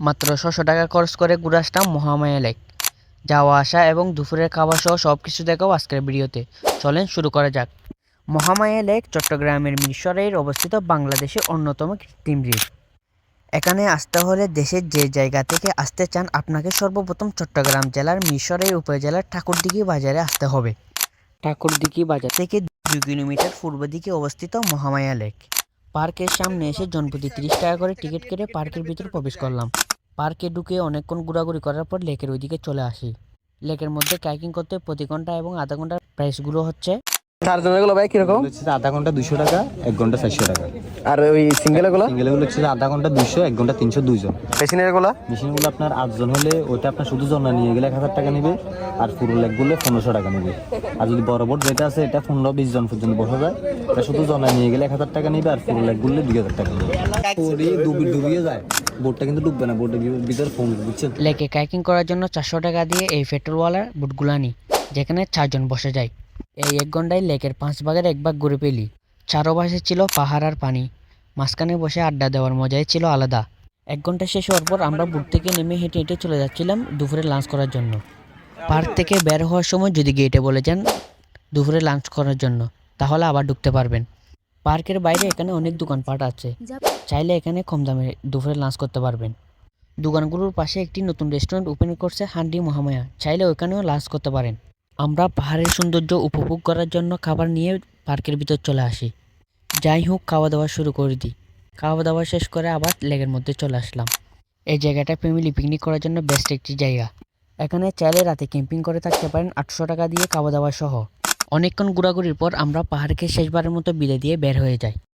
মাত্র ছশো টাকা খরচ করে ঘুরে আসলাম মহামায়া লেক। যাওয়া আসা এবং দুপুরের খাবার সহ সব কিছু দেখাও আজকের ভিডিওতে। চলেন শুরু করা যাক। মহামায়া লেক চট্টগ্রামের মিরসরাইয়ের অবস্থিত বাংলাদেশের অন্যতম কৃত্রিম দ্বীপ। এখানে আসতে হলে দেশের যে জায়গা থেকে আসতে চান আপনাকে সর্বপ্রথম চট্টগ্রাম জেলার মিরসরাই উপজেলার ঠাকুরদিঘি বাজারে আসতে হবে। ঠাকুরদিঘি বাজার থেকে দুই কিলোমিটার পূর্ব দিকে অবস্থিত মহামায়া লেক। পার্কের সামনে এসে জনপ্রতি তিরিশ টাকা করে টিকিট কেটে পার্কের ভিতর প্রবেশ করলাম। পার্কে ঢুকে অনেকক্ষণ ঘোরাঘুরি করার পর লেকের ওইদিকে চলে আসি। লেকের মধ্যে কাইকিং করতে প্রতি ঘণ্টা এবং আধা ঘণ্টার প্রাইসগুলো হচ্ছে চারজনেরগুলো ভাই কীরকম? হচ্ছে আধা ঘণ্টা দুশো টাকা এক ঘণ্টা চারশো টাকা। আর ওই সিঙ্গেলগুলো সিঙ্গেলগুলো হচ্ছে আধা ঘণ্টা দুশো এক ঘণ্টা তিনশো দুইজন। মেশিনেরগুলো মেশিনগুলো আপনার আটজন হলে ওইটা আপনার শুধু জন্না নিয়ে গেলে এক হাজার টাকা নেবে আর পুরো লেগগুলো পনেরোশো টাকা নেবে। আর যদি বড় বোর্ড যেটা আছে এটা পনেরো বিশ জন পর্যন্ত বসা যায় এটা শুধু জন্না নিয়ে গেলে এক হাজার টাকা নেবে আর পুরো লেগগুলো দুই হাজার টাকা নেবে। ডুবিয়ে যায়। বোটটা কিন্তু ডুববে না, বোটের ভিতরে ফোন বুঝছেন? লেকে কাইকিং করার জন্য চারশো টাকা দিয়ে এই পেট্রোলওয়ালার বুটগুলা নিই যেখানে চারজন বসে যায়। এই এক ঘন্টায় লেকের পাঁচ ভাগের এক ভাগ ঘুরে পেলি। চারোপাশে ছিল পাহাড় আর পানি। মাঝখানে বসে আড্ডা দেওয়ার মজাই ছিল আলাদা। এক ঘণ্টা শেষ হওয়ার পর আমরা বুট থেকে নেমে হেঁটে হেঁটে চলে যাচ্ছিলাম দুপুরে লাঞ্চ করার জন্য। পার্ক থেকে বের হওয়ার সময় যদি গেটে বলে যান দুপুরে লাঞ্চ করার জন্য, তাহলে আবার ঢুকতে পারবেন। পার্কের বাইরে এখানে অনেক দোকানপাট আছে। চাইলে এখানে কম দামে দুপুরে লাঞ্চ করতে পারবেন। দোকানগুলোর পাশে একটি নতুন রেস্টুরেন্ট ওপেন করছে হান্ডি মহামায়া। চাইলে ওখানেও লাঞ্চ করতে পারেন। আমরা পাহাড়ের সৌন্দর্য উপভোগ করার জন্য খাবার নিয়ে পার্কের ভিতর চলে আসি। যাই হোক খাওয়া দাওয়া শুরু করে দিই। খাওয়া দাওয়া শেষ করে আবার লেগের মধ্যে চলে আসলাম। এই জায়গাটা ফ্যামিলি পিকনিক করার জন্য বেস্ট একটি জায়গা। এখানে চাইলে রাতে ক্যাম্পিং করে থাকতে পারেন আটশো টাকা দিয়ে খাওয়া দাওয়া সহ। অনেকক্ষণ ঘোরাঘুরির পর আমরা পাহাড়কে শেষবারের মতো বিলে দিয়ে বের হয়ে যাই।